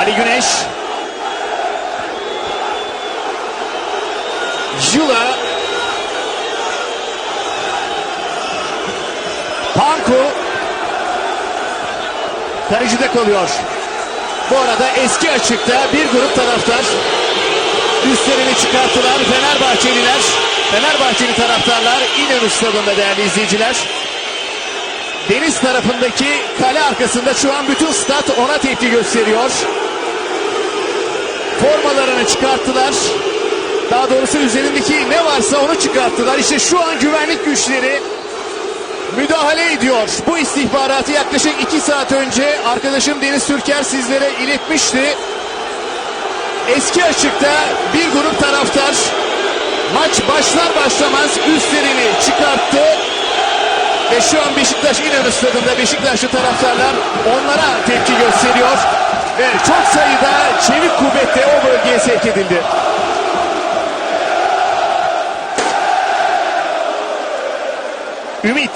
Ali Güneş. Jula. Panku. Kalecide kalıyor. Bu arada eski açıkta bir grup taraftar üstlerini çıkarttılar. Fenerbahçeliler, Fenerbahçeli taraftarlar İnönü stadında değerli izleyiciler. Deniz tarafındaki kale arkasında şu an bütün stat ona tepki gösteriyor. Formalarını çıkarttılar. Daha doğrusu üzerindeki ne varsa onu çıkarttılar. İşte şu an güvenlik güçleri müdahale ediyor. Bu istihbaratı yaklaşık iki saat önce arkadaşım Deniz Türker sizlere iletmişti. Eski açıkta bir grup taraftar maç başlar başlamaz üstlerini çıkarttı. Ve şu an Beşiktaş İnönü stadında Beşiktaşlı taraftarlar onlara tepki gösteriyor. Ve çok sayıda çevik kuvvetle o bölgeye sevk edildi. Ümit